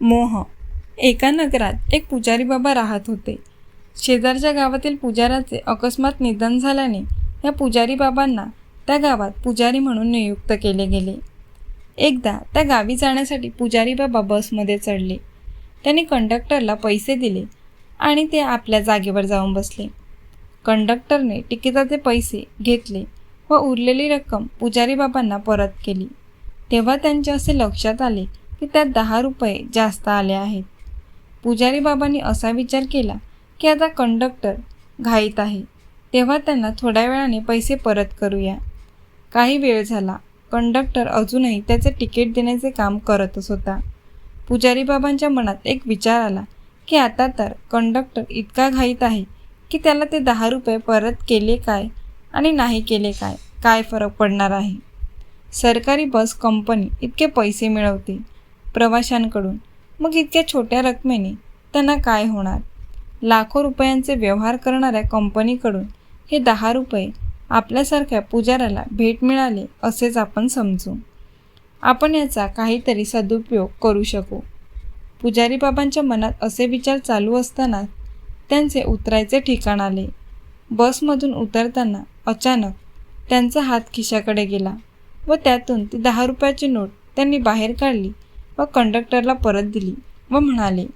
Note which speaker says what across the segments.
Speaker 1: मोह. एका नगरात एक पुजारी बाबा राहत होते. शेजारच्या गावातील पुजाराचे अकस्मात निधन झाल्याने या पुजारी बाबांना त्या गावात पुजारी म्हणून नियुक्त केले गेले. एकदा त्या गावी जाण्यासाठी पुजारी बाबा बसमध्ये चढले. त्यांनी कंडक्टरला पैसे दिले आणि ते आपल्या जागेवर जाऊन बसले. कंडक्टरने तिकिटाचे पैसे घेतले व उरलेली रक्कम पुजारी बाबांना परत केली. तेव्हा त्यांच्या असे लक्षात आले की त्यात दहा रुपये जास्त आले आहेत. पुजारी बाबांनी असा विचार केला की आता कंडक्टर घाईत आहे. तेव्हा त्यांना थोड्या वेळाने पैसे परत करूया. काही वेळ झाला. कंडक्टर अजूनही त्याचे तिकीट देण्याचे काम करतच होता. पुजारी बाबांच्या मनात एक विचार आला की आता तर कंडक्टर इतका घाईत आहे की त्याला ते दहा रुपये परत केले काय आणि नाही केले काय काय फरक पडणार आहे? सरकारी बस कंपनी इतके पैसे मिळवते. प्रवाशांकडून. मग इतक्या छोट्या रकमेने त्यांना काय होणार? लाखो रुपयांचे व्यवहार करणाऱ्या कंपनीकडून हे दहा रुपये आपल्यासारख्या पुजाऱ्याला भेट मिळाले असेच आपण समजू. आपण याचा काहीतरी सदुपयोग करू शकू. पुजारी बाबांच्या मनात असे विचार चालू असताना त्यांचे उतरायचे ठिकाण आले. बसमधून उतरताना अचानक त्यांचा हात खिशाकडे गेला व त्यातून ती दहा रुपयाची नोट त्यांनी बाहेर काढली व कंडक्टरला परत दिली व म्हणाले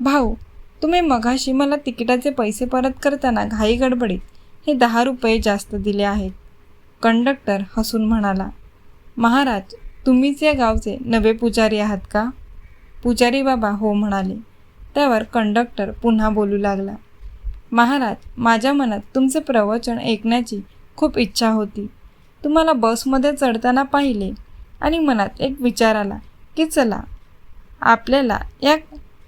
Speaker 1: भाऊ तुम्ही मघाशी मला तिकिटाचे पैसे परत करताना घाई गडबडीत हे दहा रुपये जास्त दिले आहेत. कंडक्टर हसून म्हणाला महाराज तुम्हीच या गावचे नवे पुजारी आहात का? पुजारी बाबा हो म्हणाले. त्यावर कंडक्टर पुन्हा बोलू लागला महाराज माझ्या मनात तुमचे प्रवचन ऐकण्याची खूप इच्छा होती. तुम्हाला बसमध्ये चढताना पाहिले आणि मनात एक विचार आला की चला आपल्याला या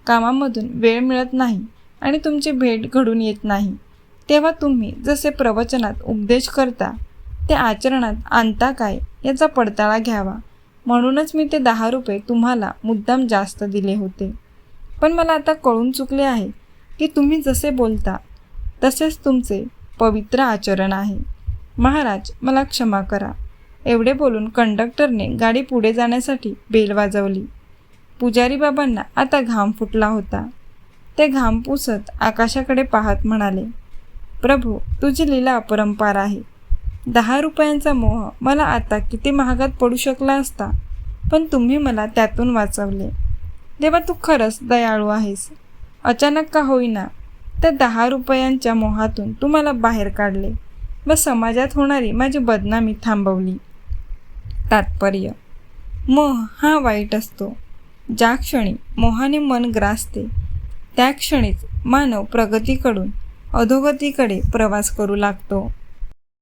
Speaker 1: कामामधून वेळ मिळत नाही आणि तुमची भेट घडून येत नाही. तेव्हा तुम्ही जसे प्रवचनात उपदेश करता ते आचरणात आणता काय याचा पडताळा घ्यावा. म्हणूनच मी ते दहा रुपये तुम्हाला मुद्दाम जास्त दिले होते. पण मला आता कळून चुकले आहे की तुम्ही जसे बोलता तसेच तुमचे पवित्र आचरण आहे. महाराज मला क्षमा करा. एवढे बोलून कंडक्टरने गाडी पुढे जाण्यासाठी बेल वाजवली. पुजारी बाबांना आता घाम फुटला होता. ते घाम पुसत आकाशाकडे पाहत म्हणाले प्रभू तुझी लीला अपरंपार आहे. दहा रुपयांचा मोह मला आता किती महागात पडू शकला असता पण तुम्ही मला त्यातून वाचवले. देवा तू खरंच दयाळू आहेस. अचानक का होईना त्या दहा रुपयांच्या मोहातून तू मला बाहेर काढले व समाजात होणारी माझी बदनामी थांबवली. तात्पर्य. मोह हा वाईट असतो. ज्या क्षणी मोहाने मन ग्रासते त्या क्षणीच मानव प्रगतीकडून अधोगतीकडे प्रवास करू लागतो.